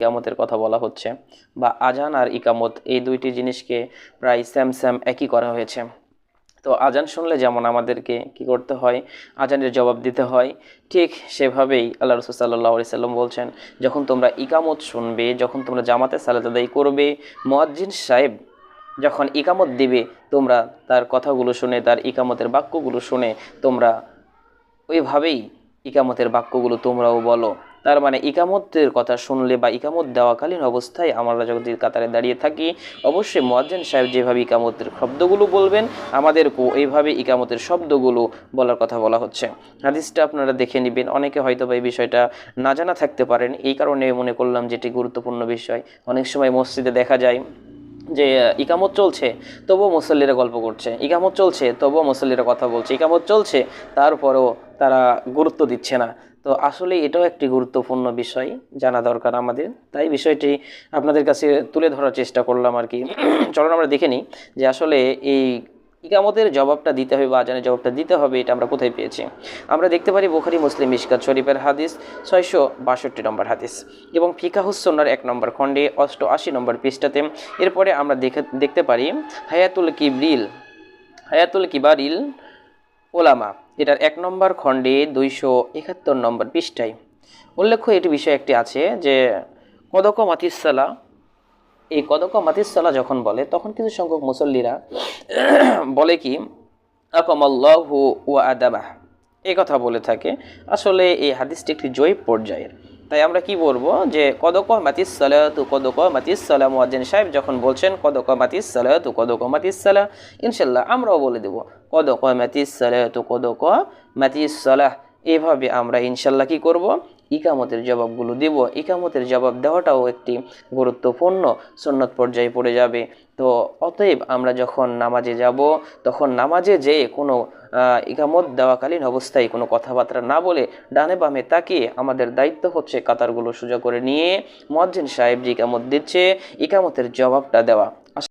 ইকামতের কথা বলা হচ্ছে, বা আজান আর ইকামত এই দুইটি জিনিসকে প্রায় স্যাম স্যাম একই করা হয়েছে। তো আজান শুনলে যেমন আমাদেরকে কি করতে হয়, আজানের জবাব দিতে হয়, ঠিক সেভাবেই আল্লাহ রসুল সাল্লাহ সাল্লাম বলছেন, যখন তোমরা ইকামত শুনবে, যখন তোমরা জামাতে সালাত করবে, মোয়াজ্জিন সাহেব যখন ইকামত দিবে, তোমরা তার কথাগুলো শুনে, তার ইকামতের বাক্যগুলো শুনে তোমরা ওইভাবেই ইকামতের বাক্যগুলো তোমরাও বলো। তার মানে ইকামতের কথা শুনলে বা ইকামত দেওয়াকালীন অবস্থায় আমরা যদি কাতারে দাঁড়িয়ে থাকি। অবশ্যই মোয়াজ্জেন সাহেব যেভাবে ইকামতের শব্দগুলো বলবেন, আমাদেরকেও এইভাবে ইকামতের শব্দগুলো বলার কথা বলা হচ্ছে। হাদিসটা আপনারা দেখে নেবেন, অনেকে হয়তো বা এই বিষয়টা না জানা থাকতে পারেন। এই কারণে মনে করলাম যেটি গুরুত্বপূর্ণ বিষয়। অনেক সময় মসজিদে দেখা যায় যে, ইকামত চলছে, তবুও মুসল্লিরা গল্প করছে। ইকামত চলছে, তবুও মুসল্লিরা কথা বলছে। ইকামত চলছে, তারপরেও তারা গুরুত্ব দিচ্ছে না। তো আসলে এটাও একটি গুরুত্বপূর্ণ বিষয় জানা দরকার আমাদের। তাই বিষয়টি আপনাদের কাছে তুলে ধরার চেষ্টা করলাম আর কি। চলুন আমরা দেখে নিই যে আসলে এই ইকামতের জবাবটা দিতে হবে বা আজানের জবাবটা দিতে হবে, এটা আমরা কোথায় পেয়েছি। আমরা দেখতে পারি বুখারি, মুসলিম ইশকাত শরীফের হাদিস, ছয়শো বাষট্টি নম্বর হাদিস এবং ফিকাহুসন্নার এক নম্বর খণ্ডে অষ্ট আশি নম্বর পৃষ্ঠাতে। এরপরে আমরা দেখে, দেখতে পারি হায়াতুল কিবরিল, হায়াতুল কিবারিল ওলামা এটার এক নম্বর খণ্ডে দুইশো একাত্তর নম্বর পৃষ্ঠায় উল্লেখ্য এটি বিষয় একটি আছে যে কদক মাতিসালা এই কদক মাতিসালা যখন বলে, তখন কিছু সংখ্যক মুসল্লিরা বলে কি, আকমল্লাহু ওয়া আদাবাহ। এ কথা বলে থাকে, আসলে এই হাদিসটি একটি জয়ীব পর্যায়ের। তাই আমরা কি বলব যে কদক মাতিস সালাতু কদক মাতিস সালাম। মুয়াজ্জিন সাহেব যখন বলছেন কদক মাতিস সালাতু কদক মাতিস সালাহ ইনশাল্লাহ আমরাও বলে দেব কদক মাতিস সালাতু কদক মাতিস সালাহ। এভাবে আমরা ইনশাল্লাহ কি করব? ইকামতের জবাবগুলো দেব। ইকামতের জবাব দেওয়াটাও একটি গুরুত্বপূর্ণ সন্ন্যত পর্যায়ে পড়ে যাবে। তো অতএব আমরা যখন নামাজে যাব, তখন নামাজে যে কোনো ইকামত দেওয়াকালীন অবস্থায় কোনো কথাবার্তা না বলে ডানে বামে তাকিয়ে আমাদের দায়িত্ব হচ্ছে কাতারগুলো সোজা করে নিয়ে মজ্জিন সাহেব যে ইকামত দিচ্ছে, ইকামতের জবাবটা দেওয়া।